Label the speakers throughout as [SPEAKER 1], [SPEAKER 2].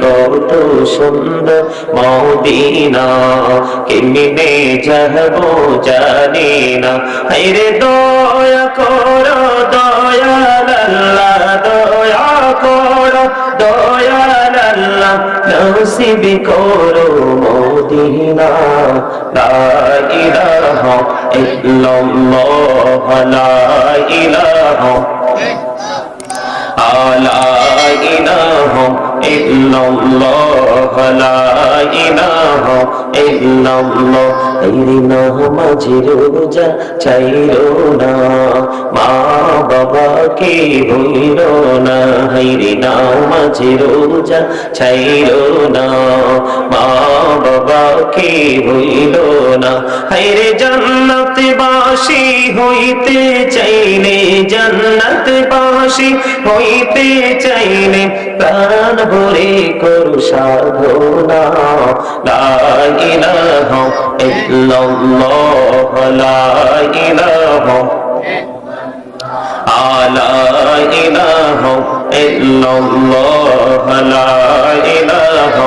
[SPEAKER 1] কত সুন্দর মদিনা কেমনে যাব জানি না রে দয়া কর দয়াল আল্লাহ দয়া কর দয়াল আল্লাহ নসিব করো মদিনা লা ইলাহা ইল্লাল্লাহ ইল্লাল্লাহ লা ইলাহা ইল্লাল্লাহ। এই নামাজের রোজা চাইরো না। মা বাবাকে ভুলিরো না। হাইরে নামাজের রোজা চাইরো না। মা বাবাকে ভুলিরো না। হাইরে জান্নাত বাসী হইতে চাইলে জান্নাত বাসী হইতে চাইলে প্রাণ ভরে করু সাধনা লা ইলাহা ইল্লাল্লাহ লা ইলাহা লা ইলাহা ইল্লাল্লাহ লা ইলাহা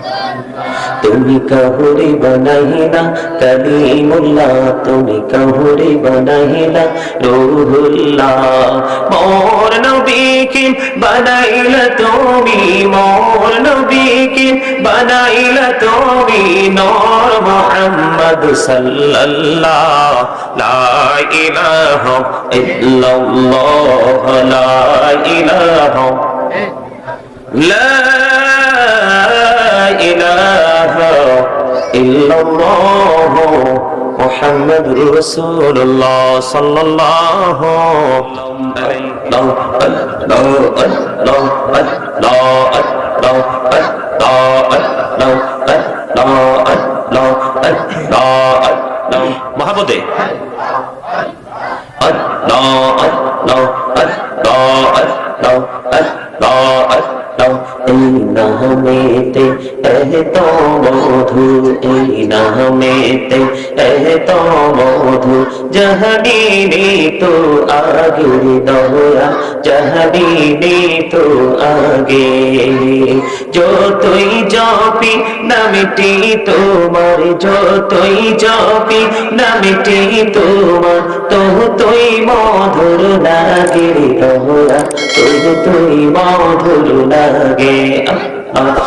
[SPEAKER 1] তুমি কাহুরে বানাইলা, কালিমুল্লাহ তুমি কাহুরে বানাইলা, রুহুল্লাহ। মোর নবীকে বানাইলা তুমি, মোর নবীকে বানাইলা তুমি, নূর মুহাম্মদ সাল্লাল্লাহ। লা ইলাহা ইল্লাল্লাহ, লা ইলাহা। لا ইলাহা ইল্লাল্লাহ মুহাম্মাদুর রাসূলুল্লাহ সাল্লাল্লাহু মহাপদে Allah, Allah, Allah, Allah, Allah, Allah, এই নামেতে এত মধু, এই নামেতে এত মধু। জহবিনি তো আগে দয়া জহবিনি তো আগে। যতই জপি নামটি তোমার, যতই জপি নামটি তোমার তো তুই মধুর লাগে দয়া। তুই তুই মধুর লাগে আল্লাহ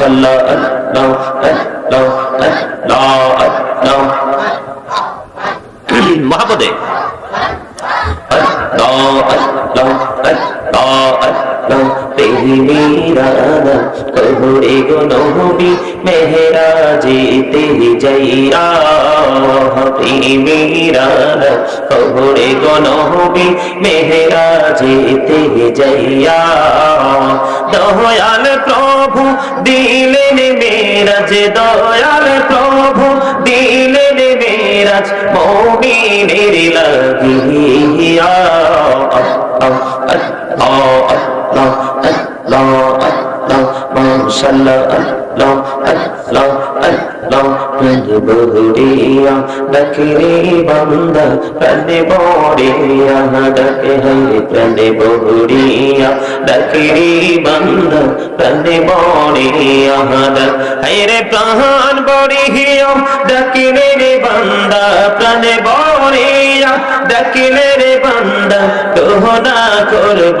[SPEAKER 1] আল্লাহ মহাপদে আল্লাহ আল্লাহ তেহিরানা কবরে গো নবী মেহরাজেতে যাইয়া প্রেমীরানা কবরে গো নবী মেহরাজেতে যাইয়া দয়াল প্রভু দিলেন মেরাজ, দয়াল প্রভু দিলেন মেরাজ, মমিনের লাগিয়া। আল্লাহ আল্লাহ আল্লাহ আল্লাহ আল্লাহ মাশাআল্লাহ আল্লাহ আল্লাহ আল্লাহ প্রাণে বড়িয়া ডাকে প্রাণে বহরিয়া ডাকরে বান্দা প্রাণে বড়িয়া হায় রে বান্দা প্রাণে বড়িয়া ডাকলে রে বান্দা তোহনা করব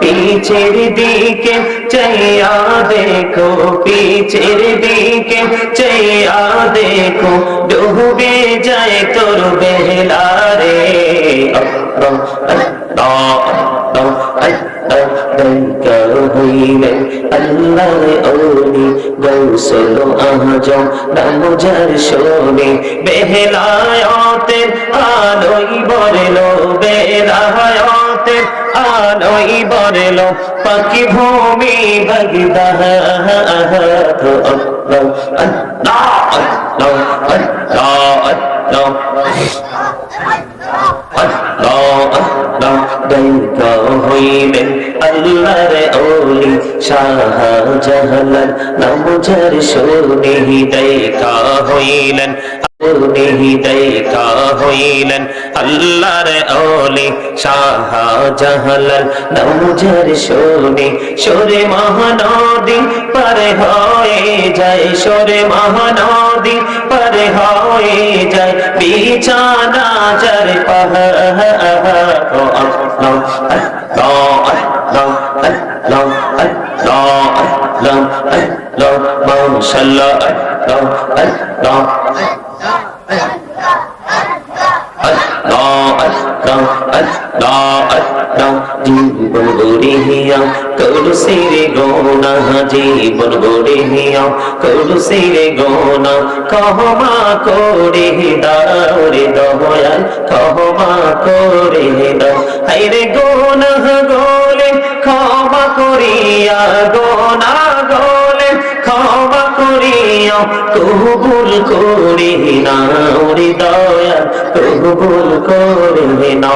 [SPEAKER 1] পিছের দিকে চাইয়া দেখো পিছের দিকে চাইয়া দেখো ডুবে যায় তোর বেলা রে হইলেন আল্লাহ রহমতের আলোই বরেল পাখি ভূমি বাগিদাহ হইবেন আল্লাহর ওলি শাহজাহান নামজার সোনেহি দেখা হইলেন। সোনেহি দেখা হইলেন আল্লাহর ওলি শাহজাহান নামজার সোনে সোরে মহানদী পারে হয়ে যায়, সোরে মহানদী পারে হয়ে যায়। বিছানা চার পাহ জীবন গড়ে হিয়া করু সিরে গোনা জীবন গড়ে হিয়া করু সিরে গোনা কহমা করে দাও রে দয়াল কহমা করে দাও হাইরে গোনা গোলে ক্ষমা করিয়া গোনা গলে ক্ষমা করিয়া কবুল করি না ওরে দয়া কবুল করি না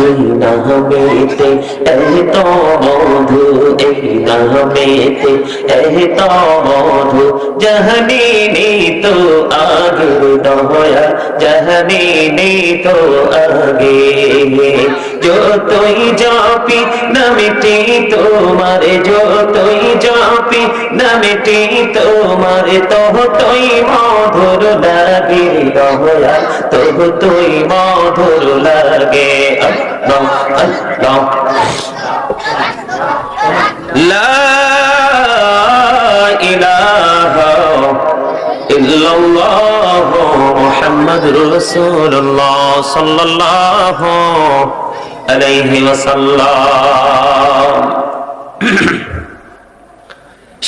[SPEAKER 1] এই নামেতে এত মধুর এই নামেতে মধু জহনি নি তো আগে দয়া জহনি নি তো আগে যতই জাপি নামেটি তোমার যতই জাপি নামেটি তোমার তহ তুই মধুর লাগে দয়া তহ তুই মধুর লাগে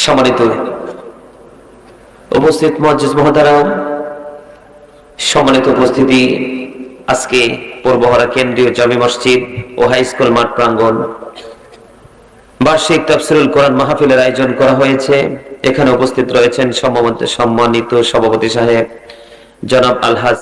[SPEAKER 1] সম্মানিত উপস্থিত মজুজ মহতারা সম্মানিত উপস্থিতি আজকে পূর্বহরা কেন্দ্রীয় জামি মসজিদ ও হাই স্কুল মাঠ প্রাঙ্গন বার্ষিক তাফসিরুল কোরআন মাহফিলের আয়োজন করা হয়েছে। এখানে উপস্থিত রয়েছেন সম্মানিত সভাপতি সাহেব জনাব আলহাজ